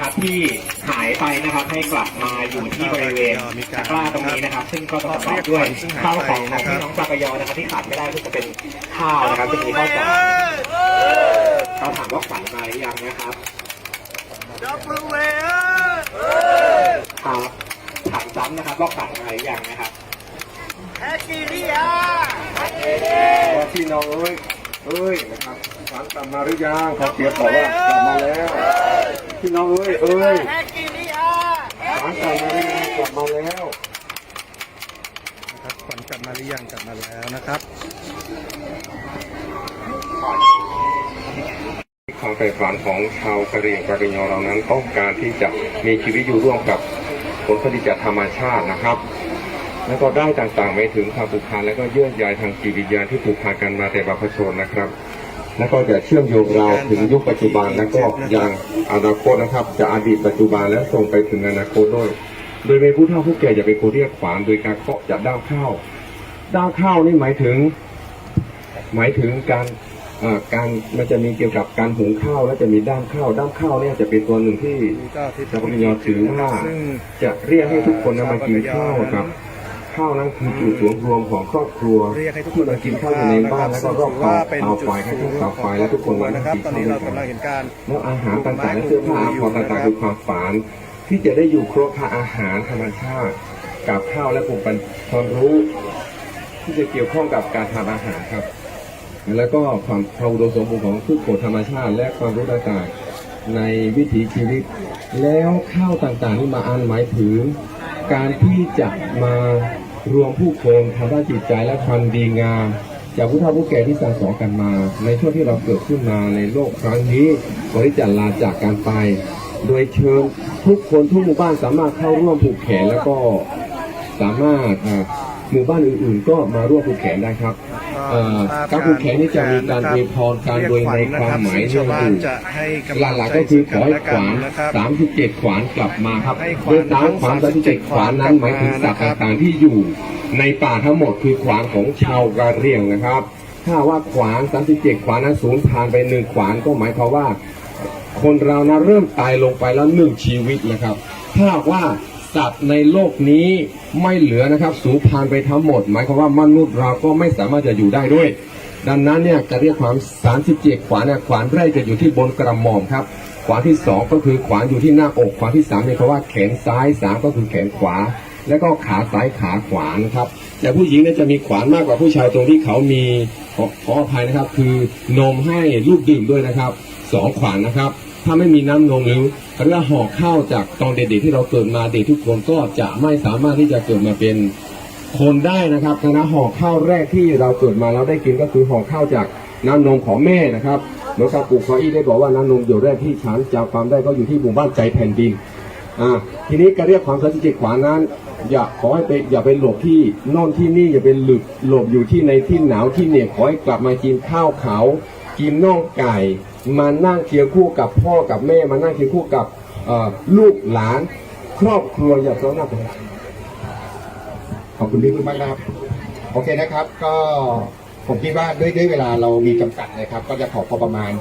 นะครับที่หายไปนะครับให้กลับมาอยู่ที่บริเวณตะกร้าตรงนี้นะครับ ซึ่งก็ประกอบด้วยข้าวของของพี่น้องปากยอนะครับที่ขาดไม่ได้ก็จะเป็นข้าวนะครับจะมีข้าวสารเราถามว่าฝันมาหรือยังนะครับดับเบิลเวครับถามซ้ำนะครับว่าฝันมาหรือยังนะครับแฮกกี้เรียว่าพี่น้องเอ้ยเอ้ยนะครับฝันกลับมาหรือยังเขาเสียบอกว่ากลับมาแล้ว พี่น้องเอ้ยเอ้ยแฮกกี้เรียฝันกลับมาหรือยังกลับมาแล้วนะครับขวัญกลับมาหรือยังกลับมาแล้วนะครับความใฝ่ฝันของชาวกะเหรี่ยงกะเหรี่ยงเรานั้นต้องการที่จะมีชีวิตอยู่ร่วมกับผลผลิตจากธรรมชาตินะครับ แล้วก็ได้ต่างๆไปถึงความผูกพันและก็เยื่อใยทางจิตวิญญาณที่ผูกพันกันมาแต่บรรพชนนะครับ แล้วก็จะเชื่อมโยงเราถึงยุคปัจจุบันแล้วก็ยังอนาคตนะครับ จะอดีตปัจจุบันและส่งไปถึงอนาคตด้วย โดยเป็นผู้เฒ่าผู้แก่จะเป็นคนเรียกขวานโดยการเคาะจากด้ามข้าวด้ามข้าวนี่หมายถึง หมายถึงการการมันจะมีเกี่ยวกับการหุงข้าวและจะมีด้ามข้าวด้ามข้าวเนี่ยจะเป็นตัวหนึ่งที่นี่ก็ทิศพระพุทธเจ้าถือว่าจะเรียกให้ทุกคนนมากินข้าวครับ ข้าวนั้นคือจุดรวมรวมของครอบครัวเรียกให้ทุกคที่นมากินข้าวอยู่ในบ้านแล้วก็รอบว่าเป็นเตาจุดไฟให้ทุนกย์เตาของไฟและทุกคนมานะครับกินตอนข้าวนี้ด้วเรายกันกำลังเห็นการแล้วอาหารต่างๆและเสื้อผ้าอาภรณ์ต่างๆคือความฝันที่จะได้อยู่ครบพาอาหารธรรมชาติกับข้าวและผมเป็นความรู้ ที่จะเกี่ยวข้องกับการทำอาหารครับ แล้วก็ความความอุดมสมบูรณ์ของพืชผลธรรมชาติ และความรู้ต่างๆในวิถีชีวิต แล้วข้าวต่างๆที่มาอันหมายถึงการที่จะมา รวมผู้คนทางด้านจิตใจและความดีงาม จากผู้เฒ่าผู้แก่ที่สั่งสอนกันมา ในช่วงที่เราเกิดขึ้นมาในโลกครั้งนี้บริจาคลาจากการไป โดยเชิญทุกคนทุกหมู่บ้านสามารถเข้าร่วมผูกแขนแล้วก็สามารถ หมู่บ้านอื่นๆ ก็มาร่วมผูกแขนได้ครับเอ่อการผูกแขนนี่จะมีการอวยพรการโดยในความหมายชาวเรื่องบ้านอื่นจะให้กำหลังลักใจๆก็คือขซึ่งอกันให้และขกันวานนะครับสามสิบเจ็ดขวานกลับมาครับให้ขวานโดยสามขวานสามสิบเจ็ดขวานนั้นหมายถึงสัตว์ต่างๆที่อยู่ในป่าทั้งหมดคือขวานของชาวกะเหรี่ยงนะครับ ถ้าว่าขวานสามสิบเจ็ดขวานนั้นสูญพานไปหนึ่งขวานก็หมายความว่า คนเรานะเริ่มตายลงไปแล้วหนึ่งชีวิตนะครับ ถ้าหากว่า สัตว์ในโลกนี้ไม่เหลือนะครับ สูญพานธุ์ไปทั้งหมด หมายความว่ามนุษย์เราก็ไม่สามารถจะอยู่ได้ด้วย ดังนั้นเนี่ยจะเรียกความ37ขวานเนี่ยขวานแรกจะอยู่ที่บนกระหม่อมครับ ขวานที่สองก็คือขวานอยู่ที่หน้าอกขวานที่สามเนี่ยเพราว่าแขนซ้ายสามก็คือแขนขวา แล้วก็ขาซ้ายขาขวานะครับแต่ผู้หญิงเนี่ยจะมีขวานมากกว่าผู้ชายตรงที่เขามีขอขออภัยนะครับ คือนมให้ลูกดื่มด้วยนะครับสองขวานนะครับ ถ้าไม่มีน้ำนมหรือหรือห่อข้าวจากตอนเด็กๆที่เราเกิดมาเด็กทุกคนก็จะไม่สามารถที่จะเกิดมาเป็นคนได้นะครับคณะห่อข้าวแรกที่เราเกิดมาแล้วได้กินก็คือห่อข้าวจากน้ำนมของแม่นะครับหลวงตาปู่ขออี้ได้บอกว่าน้ำนมอยู่แรกที่ฉันจำความได้ก็อยู่ที่หมู่บ้านใจแผ่นดินอ่าทีนี้การเรียกความสันติจิตขวานั้น อย่าขอให้ไปอย่าไปหลบที่น่นที่นี่อย่าไปหลบหลบอยู่ที่ในที่หนาวที่เหน็บขอให้กลับมากินข้าวเขา กินน่องไก่มานั่งเคียงคู่กับพ่อกับแม่มานั่งเคียงคู่กับลูกหลาน ครอบครัวอย่าเซ้าหน้าไปขอบคุณพี่มากนะครับ โอเคนะครับ ก็ผมคิดว่าด้วยด้วยเวลาเรามีจำกัดนะครับ ก็จะขอพอประมาณ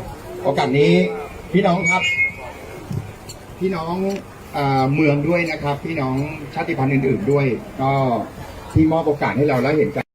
โอกาสนี้พี่น้องครับ พี่น้องเมืองด้วยนะครับ พี่น้องชาติพันธุ์อื่น ๆด้วย ก็ที่มอบโอกาสให้เราแล้วเห็นกัน